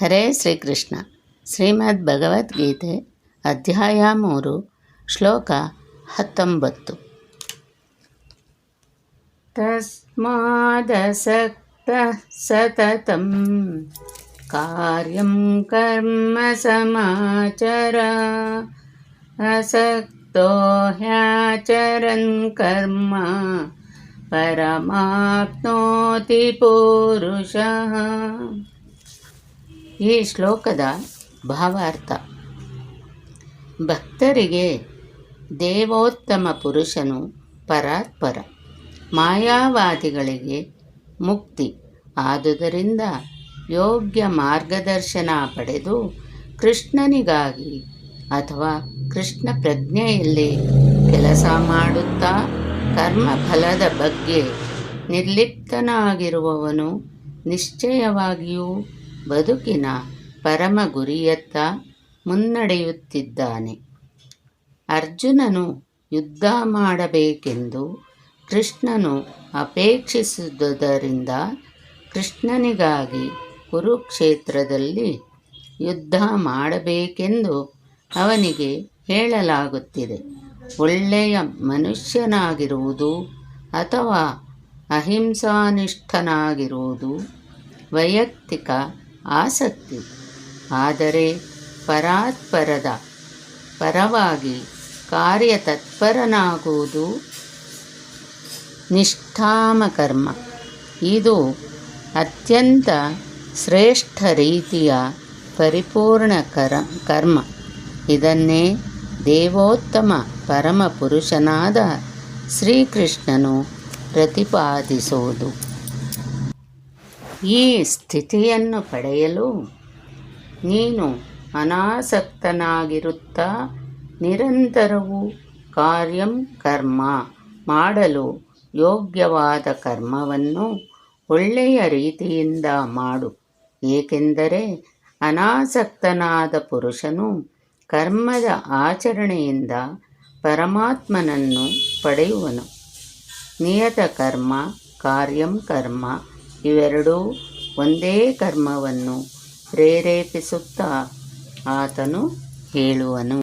ಹರೇ ಶ್ರೀಕೃಷ್ಣ ಶ್ರೀಮದ್ ಭಗವದ್ಗೀತೆ ಅಧ್ಯಾಯ ಮೂರು ಶ್ಲೋಕ ಹತ್ತೊಂಬತ್ತು ತಸ್ಮಾದಸಕ್ತ ಸತತಂ ಕಾರ್ಯಂ ಕರ್ಮ ಸಮಾಚರ ಅಸಕ್ತೋ ಹ್ಯಾಚರನ್ ಕರ್ಮ ಪರಮಾಪ್ನೋತಿ ಪುರುಷಃ ಈ ಶ್ಲೋಕದ ಭಾವಾರ್ಥ. ಭಕ್ತರಿಗೆ ದೇವೋತ್ತಮ ಪುರುಷನು ಪರಾತ್ಪರ, ಮಾಯಾವಾದಿಗಳಿಗೆ ಮುಕ್ತಿ. ಆದುದರಿಂದ ಯೋಗ್ಯ ಮಾರ್ಗದರ್ಶನ ಪಡೆದು ಕೃಷ್ಣನಿಗಾಗಿ ಅಥವಾ ಕೃಷ್ಣ ಪ್ರಜ್ಞೆಯಲ್ಲಿ ಕೆಲಸ ಮಾಡುತ್ತಾ ಕರ್ಮಫಲದ ಬಗ್ಗೆ ನಿರ್ಲಿಪ್ತನಾಗಿರುವವನು ನಿಶ್ಚಯವಾಗಿಯೂ ಬದುಕಿನ ಪರಮ ಗುರಿಯತ್ತ ಮುನ್ನಡೆಯುತ್ತಿದ್ದಾನೆ. ಅರ್ಜುನನು ಯುದ್ಧ ಮಾಡಬೇಕೆಂದು ಕೃಷ್ಣನು ಅಪೇಕ್ಷಿಸಿದುದರಿಂದ ಕೃಷ್ಣನಿಗಾಗಿ ಕುರುಕ್ಷೇತ್ರದಲ್ಲಿ ಯುದ್ಧ ಮಾಡಬೇಕೆಂದು ಅವನಿಗೆ ಹೇಳಲಾಗುತ್ತಿದೆ. ಒಳ್ಳೆಯ ಮನುಷ್ಯನಾಗಿರುವುದು ಅಥವಾ ಅಹಿಂಸಾನಿಷ್ಠನಾಗಿರುವುದು ವೈಯಕ್ತಿಕ ಆಸಕ್ತಿ. ಆದರೆ ಪರಾತ್ಪರದ ಪರವಾಗಿ ಕಾರ್ಯತತ್ಪರನಾಗುವುದು ನಿಷ್ಠಾಮಕರ್ಮ. ಇದು ಅತ್ಯಂತ ಶ್ರೇಷ್ಠ ರೀತಿಯ ಪರಿಪೂರ್ಣ ಕರ, ಕರ್ಮ. ಇದನ್ನೇ ದೇವೋತ್ತಮ ಪರಮ ಪುರುಷನಾದ ಶ್ರೀಕೃಷ್ಣನು ಪ್ರತಿಪಾದಿಸುವುದು. ಈ ಸ್ಥಿತಿಯನ್ನು ಪಡೆಯಲು ನೀನು ಅನಾಸಕ್ತನಾಗಿರುತ್ತಾ ನಿರಂತರವೂ ಕಾರ್ಯಂ ಕರ್ಮ ಮಾಡಲು ಯೋಗ್ಯವಾದ ಕರ್ಮವನ್ನು ಒಳ್ಳೆಯ ರೀತಿಯಿಂದ ಮಾಡು. ಏಕೆಂದರೆ ಅನಾಸಕ್ತನಾದ ಪುರುಷನು ಕರ್ಮದ ಆಚರಣೆಯಿಂದ ಪರಮಾತ್ಮನನ್ನು ಪಡೆಯುವನು. ನಿಯತ ಕರ್ಮ ಕಾರ್ಯಂ ಕರ್ಮ ಇವೆರಡೂ ಒಂದೇ ಕರ್ಮವನ್ನು ಪ್ರೇರೇಪಿಸುತ್ತಾ ಆತನು ಹೇಳುವನು.